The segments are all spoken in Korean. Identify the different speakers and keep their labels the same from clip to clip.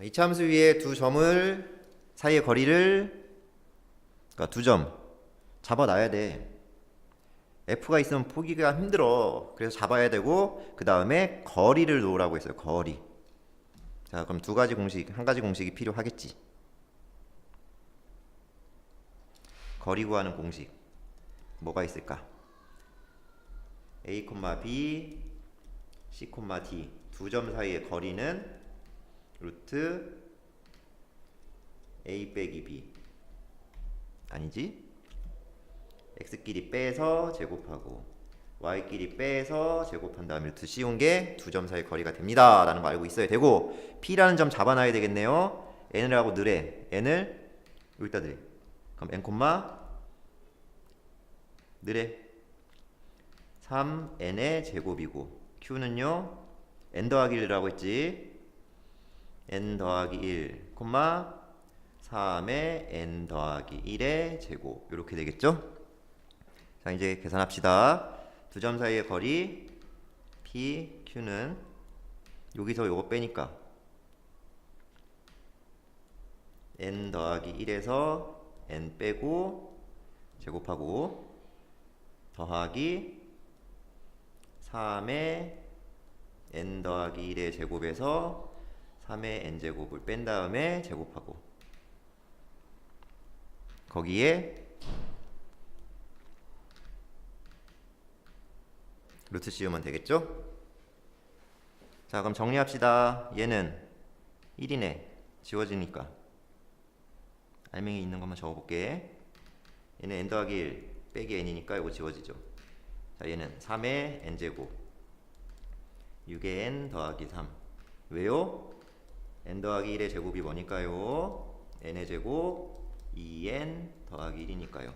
Speaker 1: 자, 이차 함수 위에 두 점을 사이의 거리를 그러니까 두 점 잡아놔야 돼. F가 있으면 포기가 힘들어. 그래서 잡아야 되고 그 다음에 거리를 놓으라고 했어요. 거리. 자 그럼 두 가지 공식, 한 가지 공식이 필요하겠지. 거리 구하는 공식 뭐가 있을까? A, B, C, D 두 점 사이의 거리는 루트 A 빼기 B. 아니지? x끼리 빼서 제곱하고 y끼리 빼서 제곱한 다음에 루트 씌운 게두 점 사이 거리가 됩니다. 라는 거 알고 있어야 되고 p라는 점 잡아놔야 되겠네요. N을 하고 늘에 n을 여기다 늘에 그럼 n 콤마 늘에 3n의 제곱이고 q는요? N 더하기 1이라고 했지 n 더하기 1 콤마 3의 n 더하기 1의 제곱 이렇게 되겠죠? 자 이제 계산합시다. 두 점 사이의 거리 p, q는 여기서 요거 빼니까 n 더하기 1에서 n 빼고 제곱하고 더하기 3의 n 더하기 1의 제곱에서 3의 n 제곱을 뺀 다음에 제곱하고 거기에 루트 씌우면 되겠죠? 자 그럼 정리합시다. 얘는 1이네 지워지니까. 알맹이 있는 것만 적어볼게. 얘는 n 더하기 1 빼기 n이니까 이거 지워지죠. 자 얘는 3의 n제곱. 6의 n 더하기 3 왜요? N 더하기 1의 제곱이 뭐니까요? n의 제곱 2n 더하기 1이니까요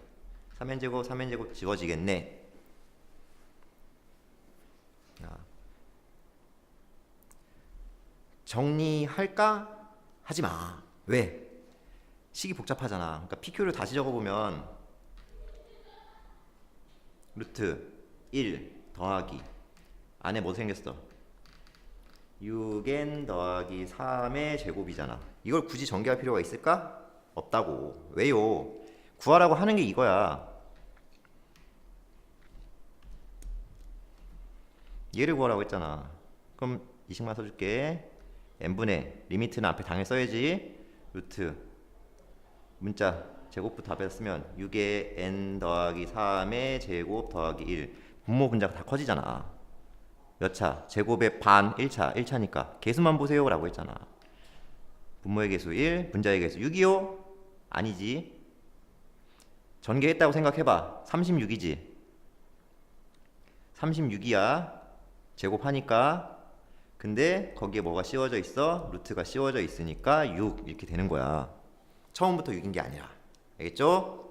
Speaker 1: 3n 제곱 3n 제곱 지워지겠네 자, 정리할까? 하지 마. 왜? 식이 복잡하잖아. 그러니까 PQ를 다시 적어보면 루트 1 더하기 안에 뭐 생겼어? 6n 더하기 3의 제곱이잖아. 이걸 굳이 전개할 필요가 있을까? 없다고. 왜요? 구하라고 하는 게 이거야. 얘를 구하라고 했잖아. 그럼 이 식만 써줄게. n분의 리미트는 앞에 당연히 써야지. 루트 문자 제곱부터 앞에 쓰면 6의 n 더하기 3의 제곱 더하기 1 분모 분자가 다 커지잖아. 몇 차? 제곱의 반 1차 1차니까 개수만 보세요 라고 했잖아. 분모의 개수 1, 분자의 개수 6이요? 아니지. 전개했다고 생각해봐. 36이지. 36이야. 제곱하니까 근데 거기에 뭐가 씌워져 있어? 루트가 씌워져 있으니까 6 이렇게 되는 거야. 처음부터 6인 게 아니라. 알겠죠?